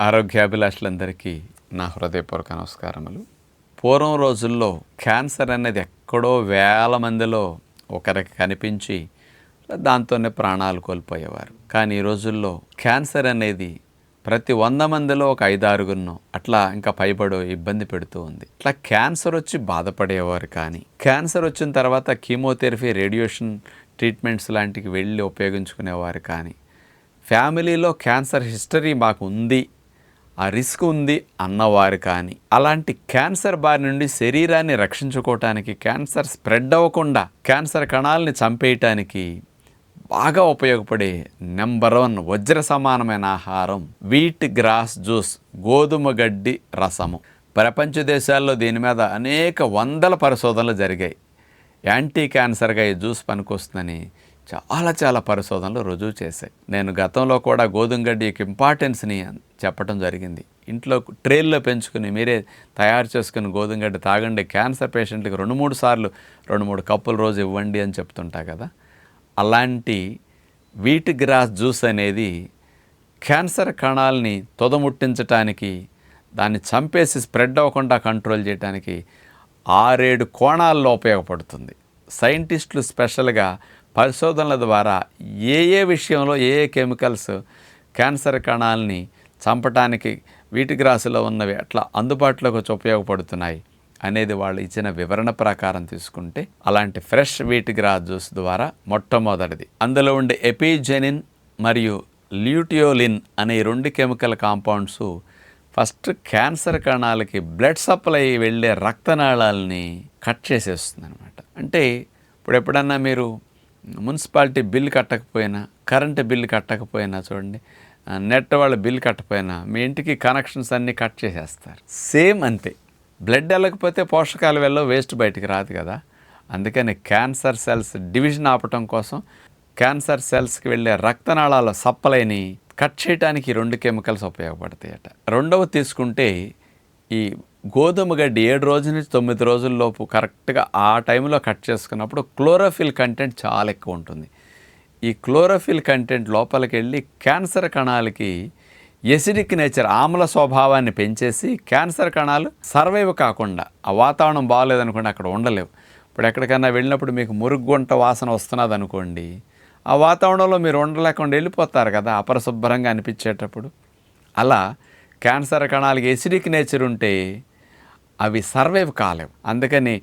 ఆరోగ్యాభిలాషులందరికీ నా హృదయపూర్వక నమస్కారములు. పూర్వం రోజుల్లో క్యాన్సర్ అనేది ఎక్కడో వేల మందిలో ఒకరికి కనిపించి దాంతోనే ప్రాణాలు కోల్పోయేవారు. కానీ ఈ రోజుల్లో క్యాన్సర్ అనేది ప్రతి వంద మందిలో ఒక ఐదారుగురినో అట్లా ఇంకా పైబడో ఇబ్బంది పెడుతూ ఉంది. ఇట్లా క్యాన్సర్ వచ్చి బాధపడేవారు కానీ క్యాన్సర్ వచ్చిన తర్వాత కీమోథెరపీ రేడియేషన్ ట్రీట్మెంట్స్ లాంటికి వెళ్ళి ఉపయోగించుకునేవారు కానీ ఫ్యామిలీలో క్యాన్సర్ హిస్టరీ మాకు ఉంది ఆ రిస్క్ ఉంది అన్నవారు కానీ. అలాంటి క్యాన్సర్ బారి నుండి శరీరాన్ని రక్షించుకోవటానికి క్యాన్సర్ స్ప్రెడ్ అవ్వకుండా క్యాన్సర్ కణాలని చంపేయటానికి బాగా ఉపయోగపడే నెంబర్ వన్ వజ్ర సమానమైన ఆహారం వీట్ గ్రాస్ జ్యూస్ గోధుమ గడ్డి రసము. ప్రపంచ దేశాల్లో దీని మీద అనేక వందల పరిశోధనలు జరిగాయి. యాంటీ క్యాన్సర్గా ఈ జ్యూస్ పనికొస్తుందని చాలా చాలా పరిశోధనలు రుజువు చేశాయి. నేను గతంలో కూడా గోధుమ గడ్డి యొక్క ఇంపార్టెన్స్ని చెప్పడం జరిగింది. ఇంట్లో ట్రేల్లో పెంచుకుని మీరే తయారు చేసుకుని గోధుమ గడ్డి తాగండి క్యాన్సర్ పేషెంట్కి రెండు మూడు సార్లు రెండు మూడు కప్పులు రోజు ఇవ్వండి అని చెప్తుంటా కదా. అలాంటి వీట్ గ్రాస్ జ్యూస్ అనేది క్యాన్సర్ కణాలని తొదముట్టించటానికి దాన్ని చంపేసి స్ప్రెడ్ అవ్వకుండా కంట్రోల్ చేయడానికి ఆరేడు కోణాల్లో ఉపయోగపడుతుంది. సైంటిస్టులు స్పెషల్గా పరిశోధనల ద్వారా ఏ ఏ విషయంలో ఏ ఏ కెమికల్స్ క్యాన్సర్ కణాలని చంపటానికి వీటి గ్రాసులో ఉన్నవి అట్లా అందుబాటులోకి వచ్చి ఉపయోగపడుతున్నాయి అనేది వాళ్ళు ఇచ్చిన వివరణ ప్రకారం తీసుకుంటే అలాంటి ఫ్రెష్ వీట్ గ్రాస్ జ్యూస్ ద్వారా మొట్టమొదటిది. అందులో ఉండే ఎపిజెనిన్ మరియు ల్యూటియోలిన్ అనే రెండు కెమికల్ కాంపౌండ్స్ ఫస్ట్ క్యాన్సర్ కణాలకి బ్లడ్ సప్లై వెళ్ళే రక్తనాళాలని కట్ చేసేస్తుంది అనమాట అంటే ఇప్పుడు ఎప్పుడన్నా మీరు మున్సిపాలిటీ బిల్ కట్టకపోయినా కరెంటు బిల్లు కట్టకపోయినా చూడండి నెట్ వాళ్ళ బిల్ కట్టపోయినా మీ ఇంటికి కనెక్షన్స్ అన్నీ కట్ చేసేస్తారు. సేమ్ అంతే. బ్లడ్ వెళ్ళకపోతే పోషకాలు వెళ్ళ వేస్ట్ బయటికి రాదు కదా. అందుకని క్యాన్సర్ సెల్స్ డివిజన్ ఆపటం కోసం క్యాన్సర్ సెల్స్కి వెళ్ళే రక్తనాళాల సప్పలైని కట్ చేయడానికి రెండు కెమికల్స్ ఉపయోగపడతాయట. రెండవ తీసుకుంటే ఈ గోధుమ గడ్డి ఏడు రోజుల నుంచి తొమ్మిది రోజుల్లోపు కరెక్ట్గా ఆ టైంలో కట్ చేసుకున్నప్పుడు క్లోరోఫిల్ కంటెంట్ చాలా ఎక్కువ ఉంటుంది. ఈ క్లోరోఫిల్ కంటెంట్ లోపలికి వెళ్ళి క్యాన్సర్ కణాలకి ఎసిడిక్ నేచర్ ఆమ్ల స్వభావాన్ని పెంచేసి క్యాన్సర్ కణాలు సర్వైవ్ కాకుండా ఆ వాతావరణం బాగాలేదనుకోండి అక్కడ ఉండలేవు. ఇప్పుడు ఎక్కడికైనా వెళ్ళినప్పుడు మీకు మురుగుంట వాసన వస్తున్నది అనుకోండి ఆ వాతావరణంలో మీరు ఉండలేకుండా వెళ్ళిపోతారు కదా అపరిశుభ్రంగా అనిపించేటప్పుడు. అలా క్యాన్సర్ కణాలకి ఎసిడిక్ నేచర్ ఉంటే అవి సర్వైవ్ కాలేవు. అందుకని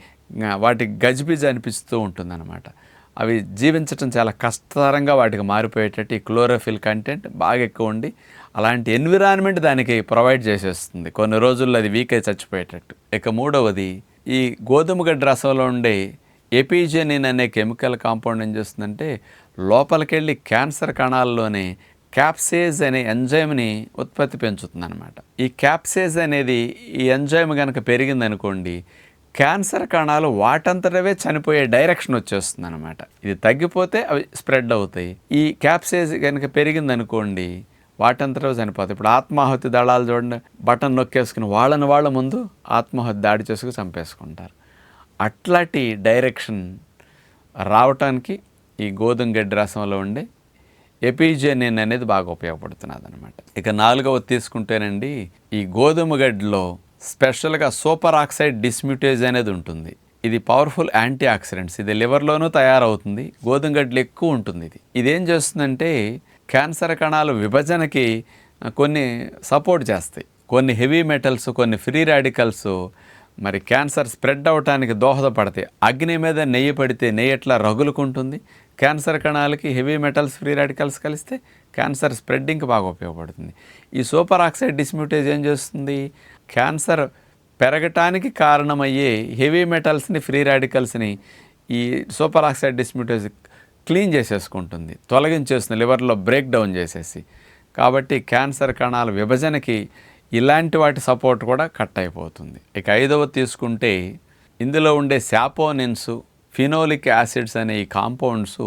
వాటికి గజిబిజి అనిపిస్తూ ఉంటుందన్నమాట. అవి జీవించటం చాలా కష్టతరంగా వాటికి మారిపోయేటట్టు ఈ క్లోరోఫిల్ కంటెంట్ బాగా ఎక్కువ ఉండి అలాంటి ఎన్విరాన్మెంట్ దానికి ప్రొవైడ్ చేసేస్తుంది. కొన్ని రోజుల్లో అది వీక్ అయి చచ్చిపోయేటట్టు. ఇక మూడవది ఈ గోధుమ గడ్డ రసంలో ఉండే ఎపిజెనిన్ అనే కెమికల్ కాంపౌండ్ ఏం చేస్తుందంటే లోపలికెళ్ళి క్యాన్సర్ కణాల్లోనే క్యాప్సేజ్ అనే ఎంజైమ్ని ఉత్పత్తి పెంచుతుంది అనమాట ఈ క్యాప్సేజ్ అనేది ఈ ఎంజైమ్ కనుక పెరిగిందనుకోండి క్యాన్సర్ కణాలు వాటంతటవే చనిపోయే డైరెక్షన్ వచ్చేస్తుంది అనమాట ఇది తగ్గిపోతే అవి స్ప్రెడ్ అవుతాయి. ఈ క్యాప్సేజ్ కనుక పెరిగిందనుకోండి వాటంతటవే చనిపోతాయి. ఇప్పుడు ఆత్మాహుతి దళాలు చూడండి బటన్ నొక్కేసుకుని వాళ్ళని వాళ్ళ ముందు ఆత్మాహుతి దాడి చేసుకుని చంపేసుకుంటారు. అట్లాంటి డైరెక్షన్ రావటానికి ఈ గోధుమ గడ్డి రసంలో ఉండే ఎపిజెనిన్ అనేది బాగా ఉపయోగపడుతున్నది అనమాట ఇక నాలుగవది తీసుకుంటేనండి ఈ గోధుమ గడ్డిలో స్పెషల్గా సూపర్ ఆక్సైడ్ డిస్మ్యూటేజ్ అనేది ఉంటుంది. ఇది పవర్ఫుల్ యాంటీ ఆక్సిడెంట్స్ ఇది లివర్లోనూ తయారవుతుంది. గోధుమ గడ్డలు ఎక్కువ ఉంటుంది ఇది. ఇదేం చేస్తుందంటే క్యాన్సర్ కణాలు విభజనకి కొన్ని సపోర్ట్ చేస్తాయి. కొన్ని హెవీ మెటల్స్ కొన్ని ఫ్రీ రాడికల్స్ మరి క్యాన్సర్ స్ప్రెడ్ అవటానికి దోహదపడతాయి. అగ్ని మీద నెయ్యి పడితే నెయ్యి ఎట్లా రగులుకుంటుంది? క్యాన్సర్ కణాలకి హెవీ మెటల్స్ ఫ్రీ రాడికల్స్ కలిస్తే క్యాన్సర్ స్ప్రెడ్డింగ్కి బాగా ఉపయోగపడుతుంది. ఈ సూపర్ ఆక్సైడ్ డిస్మ్యూటేజ్ ఏం చేస్తుంది? క్యాన్సర్ పెరగటానికి కారణమయ్యే హెవీ మెటల్స్ని ఫ్రీ రాడికల్స్ని ఈ సూపర్ ఆక్సైడ్ డిస్మ్యూటేజ్ క్లీన్ చేసేసుకుంటుంది. తొలగించేస్తుంది లివర్లో బ్రేక్ డౌన్ చేసేసి. కాబట్టి క్యాన్సర్ కణాల విభజనకి ఇలాంటి వాటి సపోర్ట్ కూడా కట్ అయిపోతుంది. ఇక ఐదవ తీసుకుంటే ఇందులో ఉండే శాపోనిన్స్ ఫినోలిక్ యాసిడ్స్ అనే ఈ కాంపౌండ్స్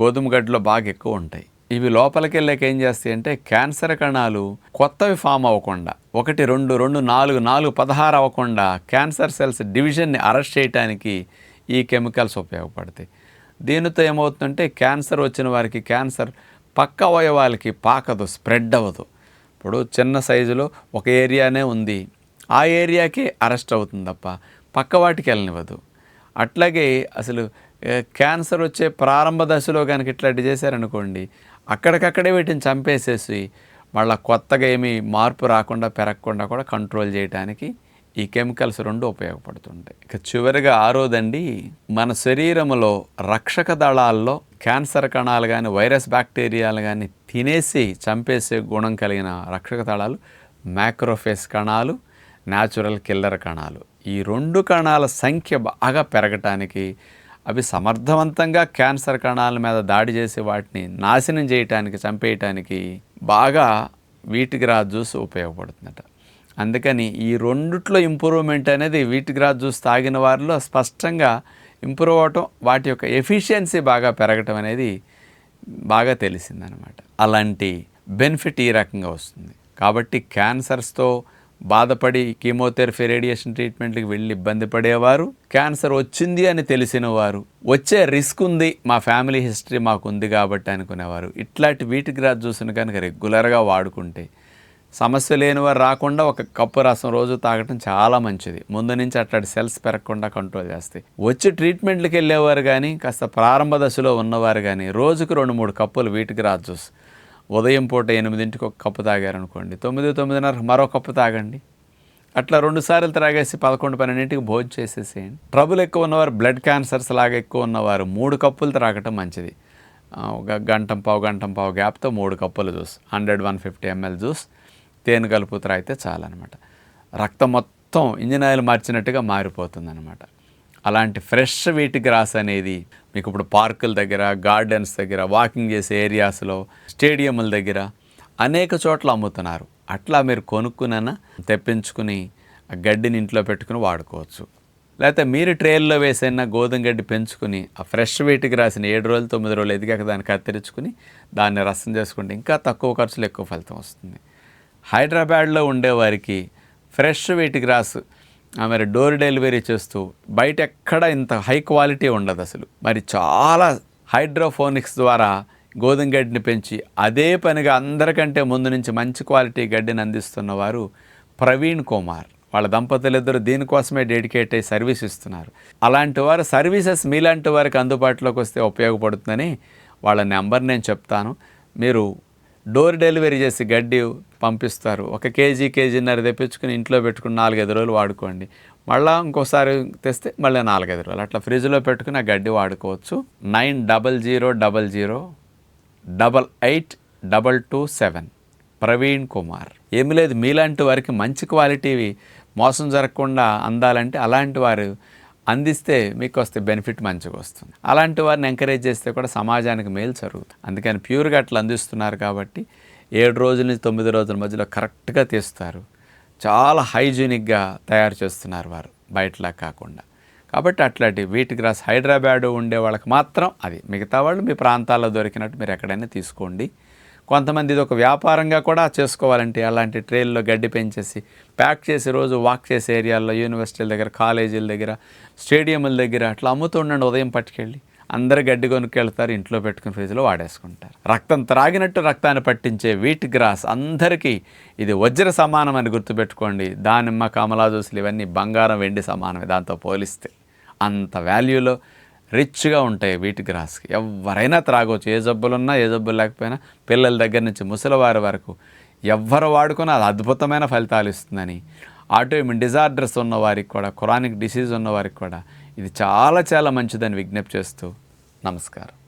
గోధుమ గడ్డలో బాగా ఎక్కువ ఉంటాయి. ఇవి లోపలికి వెళ్ళాక ఏం చేస్తాయి అంటే క్యాన్సర్ కణాలు కొత్తవి ఫామ్ అవ్వకుండా ఒకటి రెండు రెండు నాలుగు నాలుగు పదహారు అవ్వకుండా క్యాన్సర్ సెల్స్ డివిజన్ని అరెస్ట్ చేయడానికి ఈ కెమికల్స్ ఉపయోగపడతాయి. దీనితో ఏమవుతుందంటే క్యాన్సర్ వచ్చిన వారికి క్యాన్సర్ పక్క అవయవాలకి పాకదు స్ప్రెడ్ అవ్వదు. ఇప్పుడు చిన్న సైజులో ఒక ఏరియానే ఉంది. ఆ ఏరియాకి అరెస్ట్ అవుతుంది తప్ప పక్క వాటికి వెళ్ళనివ్వదు. అట్లాగే అసలు క్యాన్సర్ వచ్చే ప్రారంభ దశలో కనుక ఇట్లాంటి చేశారనుకోండి అక్కడికక్కడే వీటిని చంపేసేసి మళ్ళీ కొత్తగా ఏమీ మార్పు రాకుండా పెరగకుండా కూడా కంట్రోల్ చేయడానికి ఈ కెమికల్స్ రెండు ఉపయోగపడుతుంటాయి. ఇక చివరిగా ఆరోదండి మన శరీరంలో రక్షక దళాల్లో క్యాన్సర్ కణాలు కానీ వైరస్ బ్యాక్టీరియాలు కానీ తినేసి చంపేసే గుణం కలిగిన రక్షక దళాలు మ్యాక్రోఫేస్ కణాలు న్యాచురల్ కిల్లర్ కణాలు. ఈ రెండు కణాల సంఖ్య బాగా పెరగటానికి అవి సమర్థవంతంగా క్యాన్సర్ కణాల మీద దాడి చేసి వాటిని నాశనం చేయటానికి చంపేయటానికి బాగా వీటిగ్రా జ్యూస్ ఉపయోగపడుతుందట. అందుకని ఈ రెండిట్లో ఇంప్రూవ్మెంట్ అనేది వీటిగ్రా జ్యూస్ తాగిన వారిలో స్పష్టంగా ఇంప్రూవ్ అవటం వాటి యొక్క ఎఫిషియన్సీ బాగా పెరగటం అనేది బాగా తెలిసిందనమాట అలాంటి బెనిఫిట్ ఈ రకంగా వస్తుంది. కాబట్టి క్యాన్సర్స్తో బాధపడి కీమోథెరపీ రేడియేషన్ ట్రీట్మెంట్కి వెళ్ళి ఇబ్బంది పడేవారు. క్యాన్సర్ వచ్చింది అని తెలిసిన వారు వచ్చే రిస్క్ ఉంది మా ఫ్యామిలీ హిస్టరీ మాకు ఉంది కాబట్టి అనుకునేవారు. ఇట్లాంటి వీటికి రాజు చూసిన కనుక రెగ్యులర్గా వాడుకుంటే. సమస్య లేని వారు రాకుండా ఒక కప్పు రసం రోజు తాగటం చాలా మంచిది. ముందు నుంచి అట్లాంటి సెల్స్ పెరగకుండా కంట్రోల్ చేస్తాయి వచ్చి ట్రీట్మెంట్లకు వెళ్ళేవారు కానీ కాస్త ప్రారంభ దశలో ఉన్నవారు కానీ రోజుకు రెండు మూడు కప్పులు వీటికి రాజు జ్యూస్ ఉదయం పూట ఎనిమిదింటికి ఒక కప్పు తాగారనుకోండి. తొమ్మిది తొమ్మిదిన్నర మరో కప్పు తాగండి. అట్లా రెండు సార్లు త్రాగేసి పదకొండు పన్నెండింటికి భోజనం చేసేసేయండి. ట్రబుల్ ఎక్కువ ఉన్నవారు బ్లడ్ క్యాన్సర్స్ లాగా ఎక్కువ ఉన్నవారు మూడు కప్పులు త్రాగటం మంచిది. ఒక గంటం పావు గంటం పావు గ్యాప్తో మూడు కప్పులు juice hundred one fifty ML juice తేనె కలుపు త్రాగితే చాలన్నమాట. రక్తం మొత్తం ఇంజిన్ ఆయిల్ మార్చినట్టుగా మారిపోతుంది అనమాట అలాంటి ఫ్రెష్ వీటి గ్రాస్ అనేది మీకు ఇప్పుడు పార్కుల దగ్గర గార్డెన్స్ దగ్గర వాకింగ్ చేసే ఏరియాస్లో స్టేడియంల దగ్గర అనేక చోట్ల అమ్ముతున్నారు. అట్లా మీరు కొనుక్కునైనా తెప్పించుకుని ఆ గడ్డిని ఇంట్లో పెట్టుకుని వాడుకోవచ్చు. లేకపోతే మీరు ట్రేల్లో వేసైనా గోధుమ గడ్డి పెంచుకుని ఆ ఫ్రెష్ వీటికి రాసిన ఏడు రోజులు తొమ్మిది రోజులు ఎదిగాక దాన్ని కత్తిరించుకుని దాన్ని రసం చేసుకుంటే ఇంకా తక్కువ ఖర్చులు ఎక్కువ ఫలితం వస్తుంది. హైదరాబాద్లో ఉండేవారికి ఫ్రెష్ వీటికి రాసు మరి డోర్ డెలివరీ చేస్తూ బయట ఎక్కడ ఇంత హై క్వాలిటీ ఉండదు అసలు. మరి చాలా హైడ్రోఫోనిక్స్ ద్వారా గోధుమ గడ్డిని పెంచి అదే పనిగా అందరికంటే ముందు నుంచి మంచి క్వాలిటీ గడ్డిని అందిస్తున్న వారు ప్రవీణ్ కుమార్. వాళ్ళ దంపతులిద్దరూ దీనికోసమే డెడికేట్ అయ్యి సర్వీస్ ఇస్తున్నారు. అలాంటి వారు సర్వీసెస్ మీలాంటి వారికి అందుబాటులోకి వస్తే ఉపయోగపడుతుందని వాళ్ళ నెంబర్ నేను చెప్తాను. మీరు డోర్ డెలివరీ చేసి గడ్డి పంపిస్తారు. ఒక కేజీ కేజీన్నర తెప్పించుకుని ఇంట్లో పెట్టుకుని నాలుగైదు రోజులు వాడుకోండి. మళ్ళీ ఇంకోసారి తెస్తే మళ్ళీ నాలుగైదు రోజులు. అట్లా ఫ్రిడ్జ్లో పెట్టుకుని ఆ గడ్డి వాడుకోవచ్చు. Nine double zero double zero double eight double two seven. Praveen Kumar. ఏమి లేదు. మీలాంటి వారికి మంచి క్వాలిటీవి మోసం జరగకుండా అందాలంటే అలాంటి వారు అందిస్తే మీకు వస్తే బెనిఫిట్ మంచిగా వస్తుంది. అలాంటి వారిని ఎంకరేజ్ చేస్తే కూడా సమాజానికి మేలు జరుగుతుంది. అందుకని ప్యూర్గా అట్లా అందిస్తున్నారు కాబట్టి ఏడు రోజుల నుంచి తొమ్మిది రోజుల మధ్యలో కరెక్ట్గా తీస్తారు. చాలా హైజీనిక్గా తయారు చేస్తున్నారు వారు బయటలా కాకుండా. కాబట్టి అట్లాంటి వీటికి గ్రాస్ హైదరాబాద్ ఉండే వాళ్ళకి మాత్రం అది. మిగతా వాళ్ళు మీ ప్రాంతాల్లో దొరికినట్టు మీరు ఎక్కడైనా తీసుకోండి. కొంతమంది ఇది ఒక వ్యాపారంగా కూడా చేసుకోవాలంటే అలాంటి ట్రైల్లో గడ్డి పెంచేసి ప్యాక్ చేసి రోజు వాక్ చేసే ఏరియాల్లో యూనివర్సిటీల దగ్గర కాలేజీల దగ్గర స్టేడియంల దగ్గర అట్లా అమ్ముతూ ఉండండి ఉదయం పట్టుకెళ్ళి. అందరు గడ్డి కొనుక్కెళ్తారు ఇంట్లో పెట్టుకుని ఫ్రిడ్జ్లో వాడేసుకుంటారు. రక్తం త్రాగినట్టు రక్తాన్ని పట్టించే వీట్ గ్రాస్ అందరికీ ఇది వజ్ర సమానం అని గుర్తుపెట్టుకోండి. దానిమ్మ కమలా జ్యూసులు ఇవన్నీ బంగారం వెండి సమానమే దాంతో పోలిస్తే. అంత వాల్యూలో రిచ్గా ఉంటాయి వీటి గ్రాస్కి ఎవరైనా త్రాగవచ్చు ఏ జబ్బులున్నా ఏ జబ్బులు లేకపోయినా పిల్లల దగ్గర నుంచి ముసలివారి వరకు ఎవ్వరు వాడుకున్నా అది అద్భుతమైన ఫలితాలు ఇస్తుందని. ఆటోఇమ్యూన్ డిజార్డర్స్ ఉన్న వారికి కూడా క్రానిక్ డిసీజ్ ఉన్న వారికి కూడా ఇది చాలా చాలా మంచిదని విజ్ఞప్తి చేస్తూ నమస్కారం.